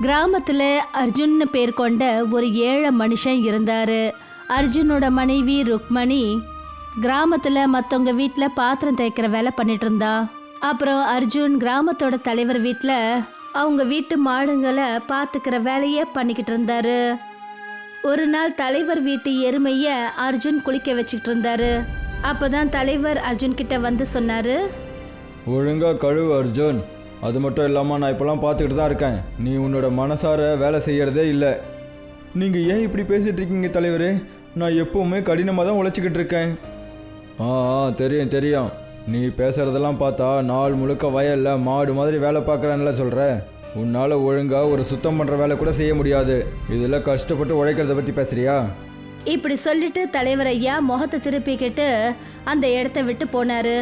கிராமத்தில் அர்ஜுன்னு பேர் கொண்ட ஒரு ஏழை மனுஷன் இருந்தார். அர்ஜுனோட மனைவி ருக்மணி கிராமத்தில் மற்றவங்க வீட்டில் பாத்திரம் தேய்க்கிற வேலை பண்ணிட்டு இருந்தா. அப்புறம் அர்ஜுன் கிராமத்தோட தலைவர் வீட்டில் அவங்க வீட்டு மாடுங்களை பார்த்துக்கிற வேலையே பண்ணிக்கிட்டு இருந்தாரு. ஒரு நாள் தலைவர் வீட்டு எருமையை அர்ஜுன் குளிக்க வச்சுக்கிட்டு இருந்தாரு. அப்போதான் தலைவர் அர்ஜுன் கிட்ட வந்து சொன்னாரு ஒழுங்கா கழுவு அர்ஜுன். அது மட்டும் இல்லாமல் நான் இப்போலாம் பார்த்துக்கிட்டு தான் இருக்கேன். நீ உன்னோட மனசார வேலை செய்கிறதே இல்லை. நீங்கள் ஏன் இப்படி பேசிகிட்டு இருக்கீங்க தலைவர்? நான் எப்போவுமே கடினமாக தான் உழைச்சிக்கிட்டு இருக்கேன். ஆ ஆ தெரியும் தெரியும். நீ பேசுகிறதெல்லாம் பார்த்தா நாள் முழுக்க வயலில் மாடு மாதிரி வேலை பார்க்குறேன்ல சொல்கிற உன்னால் ஒழுங்காக ஒரு சுத்தம் பண்ணுற வேலை கூட செய்ய முடியாது. இதில் கஷ்டப்பட்டு உழைக்கிறத பற்றி பேசுறியா? இப்படி சொல்லிட்டு தலைவர் ஐயா முகத்தை திருப்பிக்கிட்டு அந்த இடத்த விட்டு போனாரு.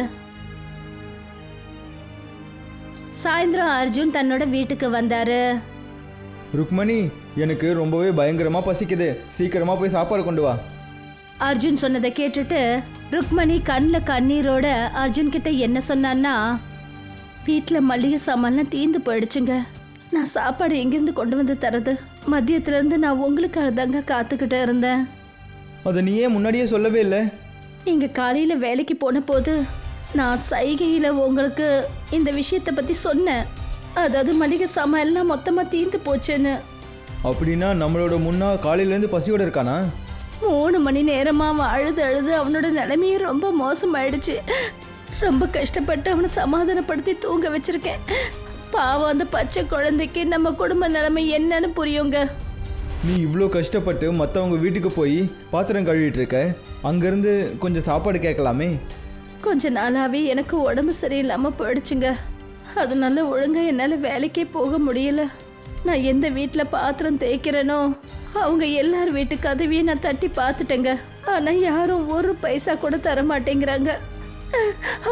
சாயந்தரம் அர்ஜுன் தன்னோட வீட்டுக்கு வந்தாரு. ருக்மணி எனக்கு ரொம்பவே பயங்கரமாக பசிக்குது. சீக்கிரமாக போய் சாப்பாடு கொண்டு வா. அர்ஜுன் சொன்னதை கேட்டுட்டு ருக்மணி கண்ணில் கண்ணீரோட அர்ஜுன் கிட்ட என்ன சொன்னான்னா வீட்டில் மளிகை சாமான்லாம் தீந்து போயிடுச்சுங்க. நான் சாப்பாடு எங்கேருந்து கொண்டு வந்து தரது? மதியத்துலேருந்து நான் உங்களுக்காக தாங்க காத்துக்கிட்டு இருந்தேன். அதை நீ ஏன் முன்னாடியே சொல்லவே இல்லை. நீங்கள் காலையில் வேலைக்கு போன போது நான் சைகையில் உங்களுக்கு இந்த விஷயத்தை பற்றி சொன்னேன். அதாவது மளிகை சாமான் எல்லாம் மொத்தமாக தீந்து போச்சுன்னு. அப்படின்னா நம்மளோட முன்னா காலையிலேருந்து பசியோட இருக்கானா? மூணு மணி நேரமாக அவன் அழுது அழுது அவனோட நிலைமையே ரொம்ப மோசமாயிடுச்சு. ரொம்ப கஷ்டப்பட்டு அவனை சமாதானப்படுத்தி தூங்க வச்சிருக்கேன். பாவம் அந்த பச்சை குழந்தைக்கு நம்ம குடும்ப நிலைமை என்னன்னு புரியுங்க. நீ இவ்வளோ கஷ்டப்பட்டு மற்றவங்க வீட்டுக்கு போய் பாத்திரம் கழுவிட்டு இருக்க? அங்கேருந்து கொஞ்சம் சாப்பாடு கேட்கலாமே. கொஞ்ச நாளாகவே எனக்கு உடம்பு சரியில்லாமல் போயிடுச்சுங்க. அதனால ஒழுங்காக என்னால் வேலைக்கே போக முடியல. நான் எந்த வீட்டில் பாத்திரம் தேய்க்கிறேனோ அவங்க எல்லார் வீட்டு கதவையும் நான் தட்டி பார்த்துட்டேங்க. ஆனால் யாரும் ஒரு பைசா கூட தர மாட்டேங்கிறாங்க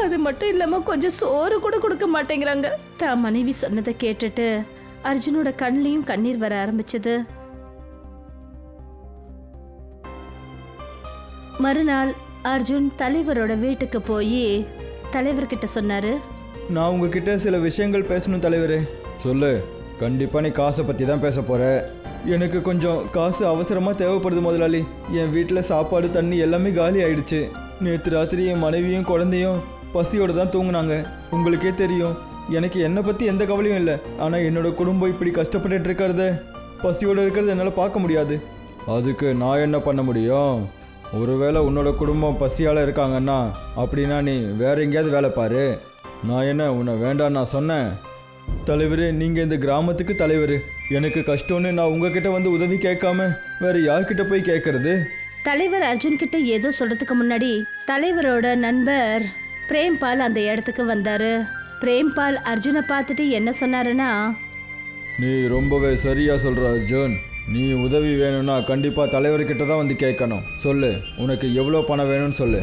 அது மட்டும் இல்லாமல் கொஞ்சம் சோறு கூட கொடுக்க மாட்டேங்கிறாங்க. தான் மனைவி சொன்னதை கேட்டுட்டு அர்ஜுனோட கண்லேயும் கண்ணீர் வர ஆரம்பிச்சது. மறுநாள் அர்ஜுன் தலைவரோட வீட்டுக்கு போய் தலைவர்கிட்ட சொன்னாரு. நான் உங்ககிட்ட சில விஷயங்கள் பேசணும் தலைவரே. சொல்லு. கண்டிப்பாக நீ காசை பற்றி தான் பேச போகிற எனக்கு கொஞ்சம் காசு அவசரமாக தேவைப்படுது முதலாளி. என் வீட்டில் சாப்பாடு தண்ணி எல்லாமே காலி ஆயிடுச்சு. நேற்று ராத்திரி என் மனைவியும் குழந்தையும் பசியோடு தான் தூங்குனாங்க. உங்களுக்கே தெரியும். எனக்கு என்னை பற்றி எந்த கவலையும் இல்லை. ஆனால் என்னோட குடும்பம் இப்படி கஷ்டப்பட்டுட்டு இருக்கிறத பசியோடு இருக்கிறத என்னால் பார்க்க முடியாது. அதுக்கு நான் என்ன பண்ண முடியும்? ஒருவேளை உன்னோட குடும்பம் பசியால் இருக்காங்கன்னா அப்படின்னா நீ வேற எங்கேயாவது வேலை பாரு. நான் என்ன உன்னை வேண்டாம் நான் சொன்னேன்? தலைவரே நீங்கள் இந்த கிராமத்துக்கு தலைவர். எனக்கு கஷ்டம்னு நான் உங்ககிட்ட வந்து உதவி கேட்காம வேற யார்கிட்ட போய் கேட்கறது? தலைவர் அர்ஜுன் கிட்ட ஏதோ சொல்றதுக்கு முன்னாடி தலைவரோட நண்பர் பிரேம்பால் அந்த இடத்துக்கு வந்தாரு. பிரேம்பால் அர்ஜுனை பார்த்துட்டு என்ன சொன்னாருன்னா நீ ரொம்பவே சரியா சொல்ற அர்ஜுன். நீ உதவி வேணும்னா கண்டிப்பாக தலைவர்கிட்ட தான் வந்து கேட்கணும். சொல்லு உனக்கு எவ்வளோ பணம் வேணும்னு சொல்லு.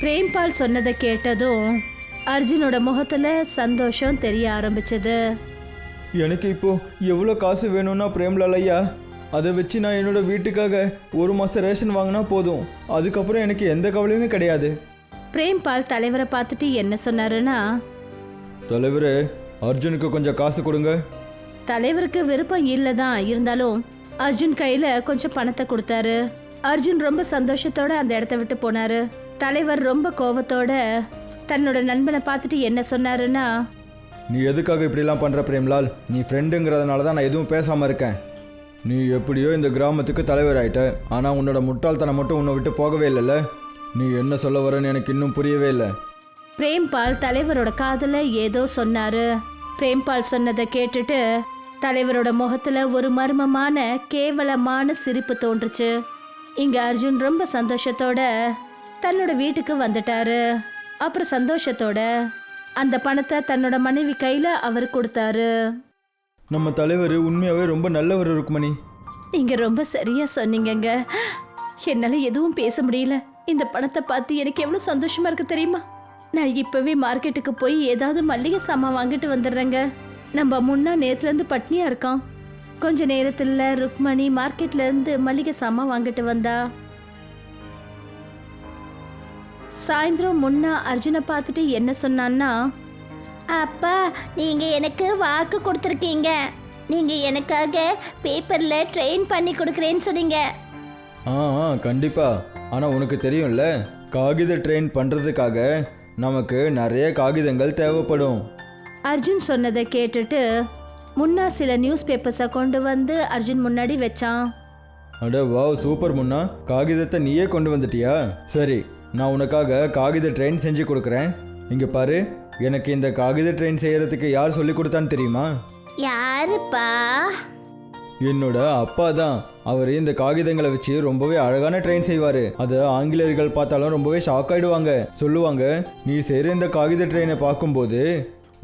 பிரேம்பால் சொன்னதை கேட்டதும் அர்ஜுனோட முகத்துல சந்தோஷம் தெரிய ஆரம்பிச்சது. எனக்கு இப்போ எவ்வளோ காசு வேணும்னா பிரேம்லால் ஐயா அதை வச்சு நான் என்னோட வீட்டுக்காக ஒரு மாதம் ரேஷன் வாங்கினா போதும். அதுக்கப்புறம் எனக்கு எந்த கவலையுமே கிடையாது. பிரேம்பால் தலைவரை பார்த்துட்டு என்ன சொன்னாருன்னா தலைவரே அர்ஜுனுக்கு கொஞ்சம் காசு கொடுங்க. தலைவருக்கு விருப்பம் இல்லை தான் இருந்தாலும் அர்ஜுன் கையில கொஞ்சம் பணத்தை கொடுத்தாரு. அர்ஜுன் ரொம்ப சந்தோஷத்தோட அந்த இடத்த விட்டு போனாரு. தலைவர் ரொம்ப கோவத்தோட தன்னோட நண்பனை பார்த்துட்டு என்ன சொன்னாருன்னா நீ எதுக்காக இப்படிலாம் பண்ணுற பிரேம்லால்? நீ ஃப்ரெண்டுங்கிறதுனால தான் நான் எதுவும் பேசாமல் இருக்கேன். நீ எப்படியோ இந்த கிராமத்துக்கு தலைவர் ஆயிட்ட. ஆனால் உன்னோட முட்டாள்தனம் மட்டும் உன்னை விட்டு போகவே இல்லைல்ல? நீ என்ன சொல்ல வரேன்னு எனக்கு இன்னும் புரியவே இல்லை. பிரேம்பால் தலைவரோட காதுல ஏதோ சொன்னாரு. பிரேம்பால் சொன்னதை கேட்டுட்டு தலைவரோட முகத்துல ஒரு மர்மமான கேவலமான சிரிப்பு தோன்றுச்சு. இங்க அர்ஜுன் ரொம்ப சந்தோஷத்தோட தன்னோட வீட்டுக்கு வந்துட்டாரு. அப்புறம் சந்தோஷத்தோட அந்த பணத்தை தன்னோட மனைவி கையில அவர் கொடுத்தாரு. நம்ம தலைவர் உண்மையாகவே ரொம்ப நல்லவர் ருக்மணி. நீங்க ரொம்ப சரியா சொன்னீங்கங்க. என்னால எதுவும் பேச முடியல. இந்த பணத்தை பார்த்து எனக்கு எவ்வளவு சந்தோஷமா இருக்கு தெரியுமா? நான் இப்பவே மார்க்கெட்டுக்கு போய் ஏதாவது மல்லிகை சாமான் வாங்கிட்டு வந்துடுறேங்க. நம்ம முன்னா நேத்துல இருந்து பட்னியா இருக்கோம் கொஞ்ச நேரத்துல ருக்மணி மார்க்கெட்ல இருந்து மல்லிகை சாமான் வாங்கிட்டு வந்தா. சாயந்தரம் முன்னா அர்ஜுனை பார்த்துட்டு என்ன சொன்னான்னா அப்பா நீங்க எனக்கு வாக்கு கொடுத்துருக்கீங்க. நீங்க எனக்காக பேப்பர்ல ட்ரெயின் பண்ணி கொடுக்குறேன்னு சொன்னீங்க. ஆ ஆ கண்டிப்பாக ஆனால் உனக்கு தெரியும்ல காகித ட்ரெயின் பண்ணுறதுக்காக நமக்கு நிறைய காகிதங்கள் தேவைப்படும். அர்ஜுன் சொன்னதை கேட்டுட்டு முன்னா சில நியூஸ் பேப்பர்ஸை கொண்டு வந்து அர்ஜுன் முன்னாடி வச்சான். அட வாவ் சூப்பர் முன்னா. காகிதத்தை நீயே கொண்டு வந்துட்டியா? சரி நான் உனக்காக காகித ட்ரெயின் செஞ்சு கொடுக்குறேன். இங்கே பாரு எனக்கு இந்த காகித ட்ரெயின் செய்யறதுக்கு யார் சொல்லி கொடுத்தான்னு தெரியுமா? யாருப்பா? என்னோட அப்பா தான். அவர் இந்த காகிதங்களை வச்சு ரொம்பவே அழகான ட்ரெயின் செய்வார். அதை ஆங்கிலேயர்கள் பார்த்தாலும் ரொம்பவே ஷாக் ஆயிடுவாங்க. சொல்லுவாங்க நீ செய்கிற இந்த காகித ட்ரெயினை பார்க்கும்போது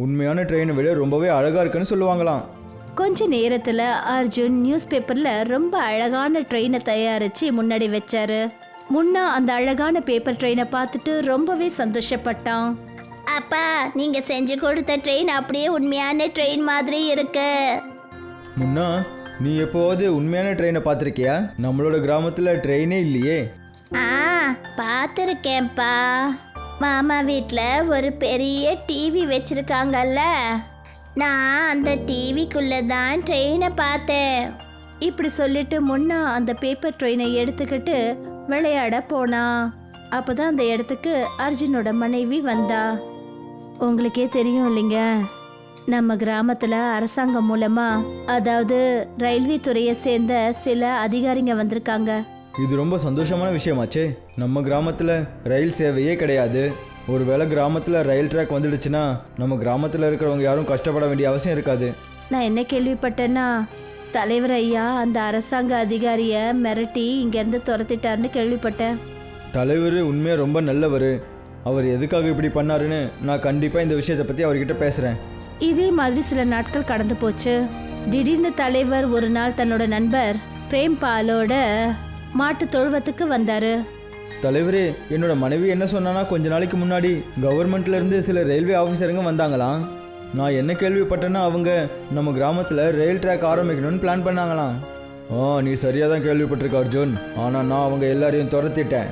உண்மையான ட்ரெயினை விட ரொம்பவே அழகாக இருக்குன்னு சொல்லுவாங்களாம். கொஞ்ச நேரத்துல அர்ஜுன் நியூஸ் பேப்பர்ல ரொம்ப அழகான ட்ரெயினை தயாரிச்சு முன்னாடி வச்சாரு. முன்னா அந்த அழகான பேப்பர் ட்ரெயினை பார்த்துட்டு ரொம்பவே சந்தோஷப்பட்டான். அப்பா நீங்க செஞ்சு கொடுத்த ட்ரெயின் அப்படியே உண்மையான ட்ரெயின் மாதிரி இருக்கு. முன்னா நீ எப்போவாவது உண்மையான ட்ரெயினை பார்த்துருக்கியா? நம்மளோட கிராமத்தில் ட்ரெயினே இல்லையே. ஆ பார்த்துருக்கேன்ப்பா. மாமா வீட்டில் ஒரு பெரிய டிவி வச்சுருக்காங்கல்ல. நான் அந்த டிவிக்குள்ளே தான் ட்ரெயினை பார்த்தேன். இப்படி சொல்லிட்டு முன்னா அந்த பேப்பர் ட்ரெயினை எடுத்துக்கிட்டு விளையாட போனா. அப்பதான் அந்த இடத்துக்கு அர்ஜுனோட மனைவி வந்தா. உங்களுக்கே தெரியும் இல்லைங்க. நம்ம கிராமத்தில் அரசாங்கம் மூலமாக அதாவது ரயில்வே துறையை சேர்ந்த சில அதிகாரிங்க வந்திருக்காங்க. இது ரொம்ப சந்தோஷமான விஷயமாச்சே. நம்ம கிராமத்தில் ரயில் சேவையே கிடையாது. ஒருவேளை கிராமத்தில் ரயில் ட்ராக் வந்துடுச்சுன்னா நம்ம கிராமத்தில் இருக்கிறவங்க யாரும் கஷ்டப்பட வேண்டிய அவசியம் இருக்காது. நான் என்ன கேள்விப்பட்டேன்னா தலைவர் ஐயா அந்த அரசாங்க அதிகாரிய மிரட்டி இங்கேருந்து துரத்திட்டாருன்னு கேள்விப்பட்டேன். தலைவர் உண்மையாக ரொம்ப நல்லவர். அவர் எதுக்காக இப்படி பண்ணாருன்னு நான் கண்டிப்பாக இந்த விஷயத்தை பற்றி அவர்கிட்ட பேசுகிறேன் இதே மாதிரி சில நாட்கள் கடந்து போச்சு. திடீர்னு தலைவர் ஒரு நாள் தன்னோட நண்பர் பிரேம்பாலோட மாட்டு தொழுவத்துக்கு வந்தாரு. தலைவரே என்னோட மனைவி என்ன சொன்னான்னா கொஞ்ச நாளைக்கு முன்னாடி கவர்மெண்ட்ல இருந்து சில ரயில்வே ஆஃபீஸருங்க வந்தாங்களாம். நான் என்ன கேள்விப்பட்டேன்னா அவங்க நம்ம கிராமத்தில் ரயில் ட்ராக் ஆரம்பிக்கணும்னு பிளான் பண்ணாங்களாம். ஆ நீ சரியாக தான் கேள்விப்பட்டிருக்க அர்ஜுன். ஆனால் நான் அவங்க எல்லாரையும் துரத்திட்டேன்.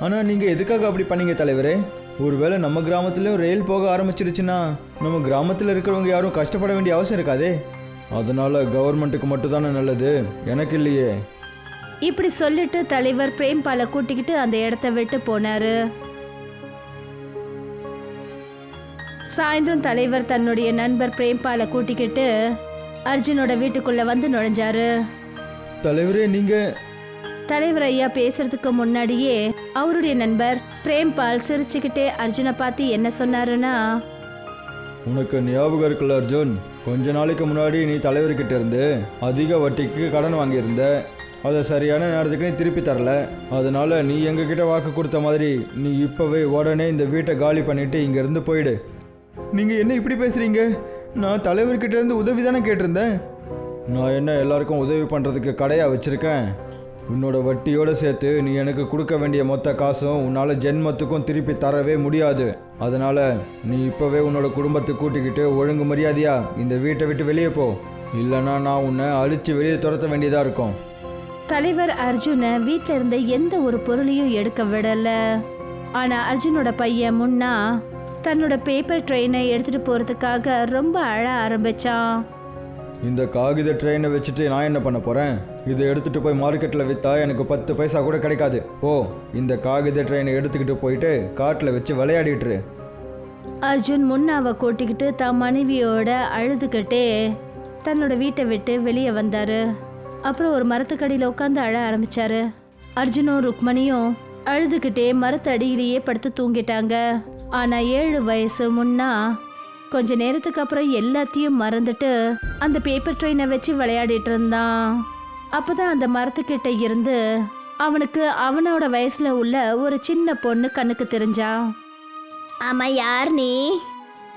ஆனால் நீங்கள் எதுக்காக அப்படி பண்ணீங்க தலைவரே? ஒருவேளை நம்ம கிராமத்துலேயும் ரயில் போக ஆரம்பிச்சிருச்சுன்னா நம்ம கிராமத்தில் இருக்கிறவங்க யாரும் கஷ்டப்பட வேண்டிய அவசியம் இருக்காதே. அதனால் கவர்மெண்ட்டுக்கு மட்டும்தானே நல்லது? எனக்கு இல்லையே. இப்படி சொல்லிட்டு தலைவர் பிரேம்பாலை கூட்டிக்கிட்டு அந்த இடத்த விட்டு போனாரு. சாயந்தரம் தலைவர் தன்னுடைய நண்பர் பிரேம்பாலை கூட்டிக்கிட்டு அர்ஜுனோட வீட்டுக்குள்ள வந்து நுழைஞ்சாரு. தலைவரே நீங்கள் தலைவர் ஐயா பேசுறதுக்கு முன்னாடியே அவருடைய நண்பர் பிரேம்பால் சிரிச்சுக்கிட்டே அர்ஜுனை பார்த்து என்ன சொன்னாருன்னா உனக்கு ஞாபகம் இருக்குல்ல அர்ஜுன்? கொஞ்ச நாளைக்கு முன்னாடி நீ தலைவர்கிட்ட இருந்து அதிக வட்டிக்கு கடன் வாங்கியிருந்த. அதை சரியான நேரத்துக்கு நீ திருப்பி தரல. அதனால நீ எங்ககிட்ட வாக்கு கொடுத்த மாதிரி நீ இப்போவே உடனே இந்த வீட்டை காலி பண்ணிட்டு இங்கேருந்து போயிடு. நீங்கள் என்ன இப்படி பேசுகிறீங்க நான் தலைவர்கிட்ட இருந்து உதவி தானே கேட்டிருந்தேன். நான் என்ன எல்லாருக்கும் உதவி பண்ணுறதுக்கு கடையாக வச்சுருக்கேன்? உன்னோட வட்டியோடு சேர்த்து நீ எனக்கு கொடுக்க வேண்டிய மொத்த காசும் உன்னால் ஜென்மத்துக்கும் திருப்பி தரவே முடியாது. அதனால் நீ இப்போவே உன்னோட குடும்பத்தை கூட்டிக்கிட்டு ஒழுங்கு மரியாதையா இந்த வீட்டை விட்டு வெளியே போ. இல்லைன்னா நான் உன்னை அழித்து வெளியே துரத்த வேண்டியதாக இருக்கும். தலைவர் அர்ஜுனை வீட்ல இருந்த எந்த ஒரு பொருளையும் எடுக்க விடல. ஆனா அர்ஜுனோட பையன் முன்னா தன்னோட பேப்பர் ட்ரெயினை எடுத்துட்டு போறதுக்காக ரொம்ப அழ ஆரம்பிச்சான். இந்த காகித ட்ரெயினை வச்சுட்டு நான் என்ன பண்ண போகிறேன் இதை எடுத்துகிட்டு போய் மார்க்கெட்டில் விற்றா எனக்கு பத்து பைசா கூட கிடைக்காது. ஓ இந்த காகித ட்ரெயினை எடுத்துக்கிட்டு போயிட்டு காட்டில் வச்சு விளையாடிட்டுரு அர்ஜுன் முன்னாவை கூட்டிக்கிட்டு தன் மனைவியோட அழுதுகிட்டே தன்னோட வீட்டை விட்டு வெளியே வந்தாரு. அப்புறம் ஒரு மரத்துக்கடியில் உட்காந்து அழ ஆரம்பிச்சாரு. அர்ஜுனும் ருக்மணியும் அழுதுகிட்டே மரத்தடியிலேயே படுத்து தூங்கிட்டாங்க. ஆனா ஏழு வயசு முன்னா கொஞ்ச நேரத்துக்கு அப்புறம் எல்லாத்தையும் மறந்துட்டு அந்த பேப்பர் ட்ரெயினை வச்சு விளையாடிட்டு இருந்தான். அப்பதான் அந்த மரத்துக்கிட்ட இருந்து அவனுக்கு அவனோட வயசுல உள்ள ஒரு சின்ன பொண்ணு கண்ணுக்கு தெரிஞ்சா ஆமா யார் நீ?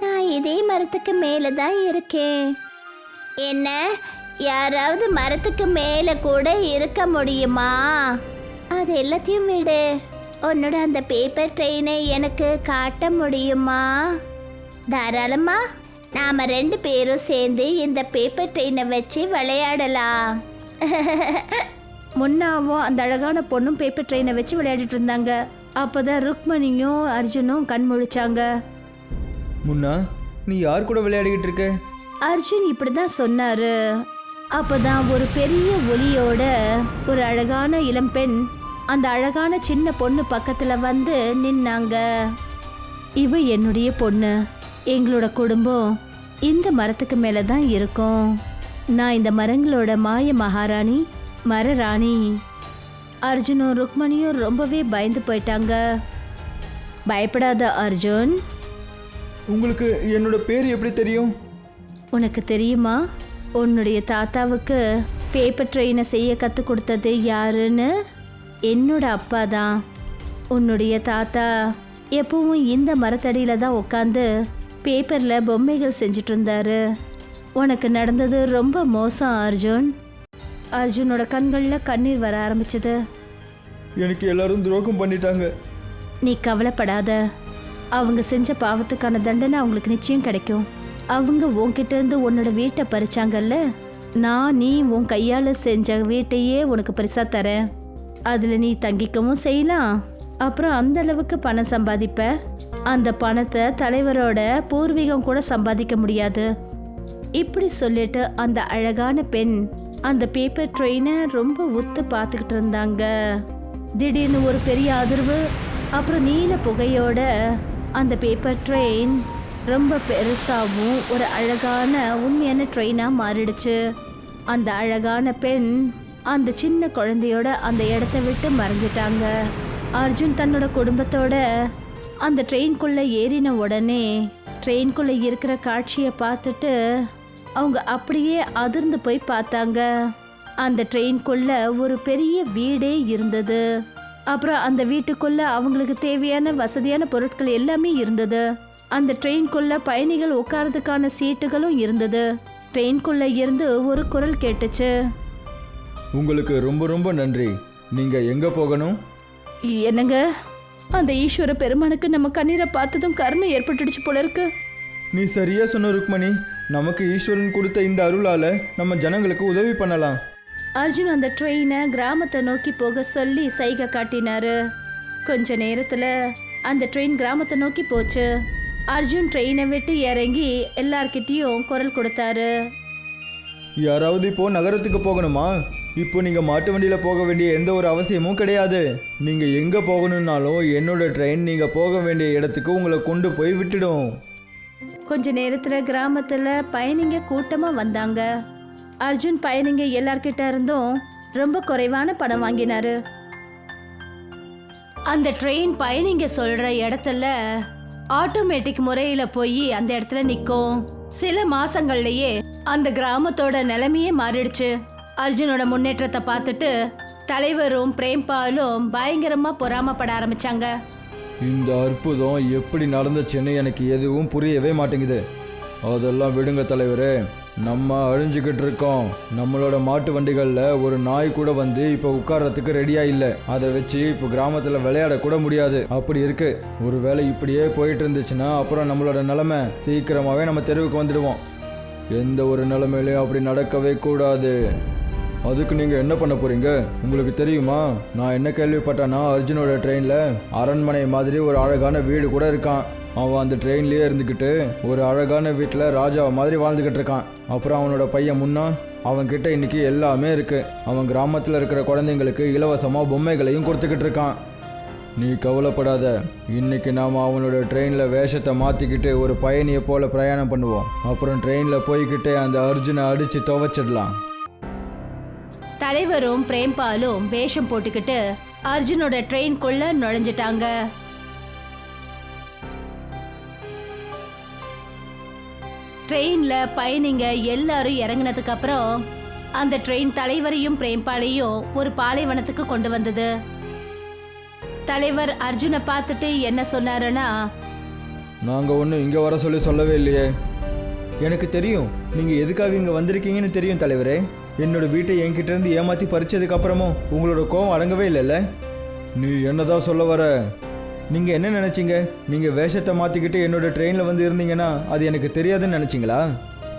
நான் இதே மரத்துக்கு மேலே தான் இருக்கேன். என்ன? யாராவது மரத்துக்கு மேலே கூட இருக்க முடியுமா? அது எல்லாத்தையும் விடு. உன்னோட அந்த பேப்பர் ட்ரெயினை எனக்கு காட்ட முடியுமா? தாராளமா நாம ரெண்டு பேரும் சேர்ந்து இந்த பேப்பர் ட்ரெயினை வச்சு விளையாடலாம். முன்னாவும் அந்த அழகான பொண்ணும் பேப்பர் ட்ரெயினை வச்சு விளையாடிட்டு இருந்தாங்க. அப்போதான் ருக்மணியும் அர்ஜுனும் கண் முழிச்சாங்க. முன்னா நீ யார் கூட விளையாடிக்கிட்டு இருக்க? அர்ஜுன் இப்படிதான் சொன்னாரு. அப்பதான் ஒரு பெரிய ஒலியோட ஒரு அழகான இளம்பெண் அந்த அழகான சின்ன பொண்ணு பக்கத்துல வந்து நின்னாங்க. இவ என்னுடைய பொண்ணு. எங்களோட குடும்பம் இந்த மரத்துக்கு மேல தான் இருக்கும். நான் இந்த மரங்களோட மாய மகாராணி மரராணி அர்ஜுனும் ருக்மணியும் ரொம்பவே பயந்து போயிட்டாங்க. பயப்படாத அர்ஜுன். உங்களுக்கு என்னோட பேர் எப்படி தெரியும்? உனக்கு தெரியுமா? உன்னுடைய தாத்தாவுக்கு பேப்பர் ட்ரெயினை செய்ய கற்றுக் கொடுத்தது யாருன்னு? என்னோட அப்பா தான். உன்னுடைய தாத்தா எப்பவும் இந்த மரத்தடியில் தான் உட்காந்து பேப்பரில் பொம்மைகள் செஞ்சுட்டு இருந்தாரு. உனக்கு நடந்தது ரொம்ப மோசம் அர்ஜுன். அர்ஜுனோட கண்களில் கண்ணீர் வர ஆரம்பிச்சது. எனக்கு எல்லாரும் துரோகம் பண்ணிட்டாங்க. நீ கவலைப்படாத. அவங்க செஞ்ச பாவத்துக்கான தண்டனை அவங்களுக்கு நிச்சயம் கிடைக்கும். அவங்க உன்கிட்ட இருந்து உன்னோட வீட்டை பறிச்சாங்கல்ல? நான் நீ உன் கையால் செஞ்ச வீட்டையே உனக்கு பரிசா தரேன். அதில் நீ தங்கிக்கவும் செய்யலாம். அப்புறம் அந்த அளவுக்கு பணம் சம்பாதிப்ப. அந்த பணத்தை தலைவரோட பூர்வீகம் கூட சம்பாதிக்க முடியாது. இப்படி சொல்லிட்டு அந்த அழகான பெண் அந்த பேப்பர் ட்ரெயினை ரொம்ப ஒத்து பார்த்துக்கிட்டு இருந்தாங்க. திடீர்னு ஒரு பெரிய அதிர்வு அப்புறம் நீல புகையோட அந்த பேப்பர் ட்ரெயின் ரொம்ப பெருசாகவும் ஒரு அழகான உண்மையான ட்ரெயினாக மாறிடுச்சு. அந்த அழகான பெண் அந்த சின்ன குழந்தையோட அந்த இடத்த விட்டு மறைஞ்சிட்டாங்க. அர்ஜுன் தன்னோட குடும்பத்தோட அந்த ட்ரெயின்குள்ளே ஏறின உடனே ட்ரெயின்குள்ளே இருக்கிற காட்சியை பார்த்துட்டு அவங்க அப்படியே அதிர்ந்து போய் பார்த்தாங்க. அந்த ட்ரெயின்குள்ள ஒரு பெரிய வீடே இருந்தது. அப்புறம் அந்த வீட்டுக்குள்ள அவங்களுக்கு தேவையான வசதியான பொருட்கள் எல்லாமே இருந்தது. அந்த ட்ரெயின்குள்ள பயணிகள் உட்கார்றதுக்கான சீட்டுகளும் இருந்தது. ட்ரெயின்குள்ள இருந்து ஒரு குரல் கேட்டுச்சு. உங்களுக்கு ரொம்ப ரொம்ப நன்றி. நீங்கள் எங்கே போகணும்? என்னங்க? அந்த ஈஸ்வர பெருமானுக்கு நம்ம கண்ணீரை பார்த்ததும் கருணை ஏற்பட்டுடுச்சு போல இருக்கு. நீ சரியா சொன்ன ருக்மணி. நமக்கு ஈஸ்வரன் கொடுத்த இந்த அருளால் நம்ம ஜனங்களுக்கு உதவி பண்ணலாம். அர்ஜுன் அந்த ட்ரெயினை கிராமத்தை நோக்கி போக சொல்லி சைகை காட்டினாரு. கொஞ்ச நேரத்துல அந்த ட்ரெயின் கிராமத்தை நோக்கி போச்சு. அர்ஜுன் ட்ரெயினை விட்டு இறங்கி எல்லார்கிட்டயும் குரல் கொடுத்தாரு. யாராவது இப்போ நகரத்துக்கு போகணுமா? இப்போ நீங்கள் மாட்டு வண்டியில் போக வேண்டிய எந்த ஒரு அவசியமும் கிடையாது. நீங்கள் எங்கே போகணுன்னாலும் என்னோட ட்ரெயின் நீங்கள் போக வேண்டிய இடத்துக்கு உங்களை கொண்டு போய் விட்டுடும். கொஞ்ச நேரத்துல கிராமத்துல பயணிங்க கூட்டமா வந்தாங்க. அர்ஜுன் பயணிங்க எல்லார்கிட்ட இருந்தும் ரொம்ப குறைவான பணம் வாங்கினாரு. அந்த ட்ரெயின் பயணிங்க சொல்ற இடத்துல ஆட்டோமேட்டிக் முறையில போய் அந்த இடத்துல நிக்கும். சில மாசங்கள்லயே அந்த கிராமத்தோட நிலைமையே மாறிடுச்சு. அர்ஜுனோட முன்னேற்றத்தை பார்த்துட்டு தலைவரும் பிரேம்பாலும் பயங்கரமா பொறாமப்பட ஆரம்பிச்சாங்க. இந்த அற்புதம் எப்படி நடந்துச்சுன்னு எனக்கு எதுவும் புரியவே மாட்டேங்குது. அதெல்லாம் விடுங்க தலைவரே. நம்ம அழிஞ்சுக்கிட்டு இருக்கோம். நம்மளோட மாட்டு வண்டிகளில் ஒரு நாய் கூட வந்து இப்போ உட்கார்றதுக்கு ரெடியா இல்லை. அதை வச்சு இப்போ கிராமத்தில் விளையாட கூட முடியாது. அப்படி இருக்கு. ஒருவேளை இப்படியே போயிட்டு இருந்துச்சுன்னா அப்புறம் நம்மளோட நிலைமை சீக்கிரமாகவே நம்ம தெருவுக்கு வந்துடுவோம். எந்த ஒரு நிலைமையிலையும் அப்படி நடக்கவே கூடாது. அதுக்கு நீங்கள் என்ன பண்ண போறீங்க? உங்களுக்கு தெரியுமா? நான் என்ன கேள்விப்பட்டேன்னா அர்ஜுனோட ட்ரெயினில் அரண்மனை மாதிரி ஒரு அழகான வீடு கூட இருக்கான். அவன் அந்த ட்ரெயின்லேயே இருந்துக்கிட்டு ஒரு அழகான வீட்டில் ராஜாவை மாதிரி வாழ்ந்துக்கிட்டு இருக்கான். அப்புறம் அவனோட பையன் முன்னா அவன்கிட்ட இன்னைக்கு எல்லாமே இருக்குது அவன் கிராமத்தில் இருக்கிற குழந்தைங்களுக்கு இலவசமாக பொம்மைகளையும் கொடுத்துக்கிட்டு இருக்கான். நீ கவலைப்படாத. இன்னைக்கு நாம் அவனோட ட்ரெயினில் வேஷத்தை மாற்றிக்கிட்டு ஒரு பயணியை போல் பிரயாணம் பண்ணுவோம். அப்புறம் ட்ரெயினில் போய்கிட்டே அந்த அர்ஜுனை அடித்து துவைச்சிடலாம். தலைவரும் பிரேம்பாலும் வேஷம் போட்டுக்கிட்டு அர்ஜுனோட ட்ரெயின்குள்ள நுழைஞ்சிட்டாங்க. ட்ரெயின்ல பயணிங்க எல்லாரும் இறங்கினதுக்கு அப்புறம் அந்த ட்ரெயின் தலைவரையும் பிரேம்பாலையும் ஒரு பாலைவனத்துக்கு கொண்டு வந்தது. தலைவர் அர்ஜுனை பார்த்துட்டு என்ன சொன்னாருன்னா நாங்கள் ஒன்றும் இங்கே வர சொல்லி சொல்லவே இல்லையே. எனக்கு தெரியும் நீங்கள் எதுக்காக இங்கே வந்திருக்கீங்கன்னு தெரியும் தலைவரே. என்னோட வீட்டை என்கிட்ட இருந்து ஏமாற்றி பறிச்சதுக்கு அப்புறமும் உங்களோட கோவம் அடங்கவே இல்லைல்ல? நீ என்னதான் சொல்ல வர? நீங்கள் என்ன நினச்சிங்க? நீங்கள் வேஷத்தை மாற்றிக்கிட்டு என்னோட ட்ரெயினில் வந்து இருந்தீங்கன்னா அது எனக்கு தெரியாதுன்னு நினச்சிங்களா?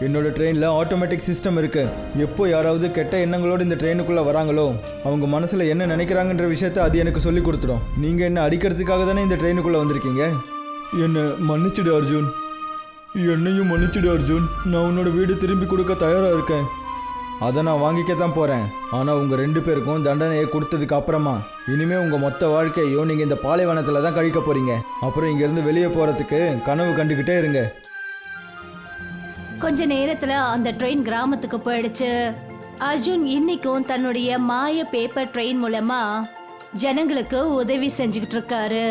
என்னோட ட்ரெயினில் ஆட்டோமேட்டிக் சிஸ்டம் இருக்குது எப்போ யாராவது கெட்ட எண்ணங்களோடு இந்த ட்ரெயினுக்குள்ளே வராங்களோ அவங்க மனசில் என்ன நினைக்கிறாங்கன்ற விஷயத்த அது எனக்கு சொல்லி கொடுத்துடும். நீங்கள் என்ன அடிக்கிறதுக்காக தானே இந்த ட்ரெயினுக்குள்ளே வந்திருக்கீங்க? என்னை மன்னிச்சிடு அர்ஜுன். என்னையும் மன்னிச்சிடு அர்ஜுன். நான் உன்னோட வீடு திரும்பி கொடுக்க தயாராக இருக்கேன். அதை நான் வாங்கிக்க தான் போகிறேன் ஆனால் உங்கள் ரெண்டு பேருக்கும் தண்டனையை கொடுத்ததுக்கு அப்புறமா இனிமேல் உங்கள் மொத்த வாழ்க்கையும் நீங்கள் இந்த பாலைவனத்தில் தான் கழிக்க போகிறீங்க அப்புறம் இங்கேருந்து வெளியே போகிறதுக்கு கனவு கண்டுக்கிட்டே இருங்க. கொஞ்ச நேரத்துல அந்த ட்ரெயின் கிராமத்துக்கு போயிடுச்சு. அர்ஜுன் இன்னைக்கும் தன்னுடைய மாய பேப்பர் ட்ரெயின் மூலமா ஜனங்களுக்கு உதவி செஞ்சுக்கிட்டு இருக்காரு.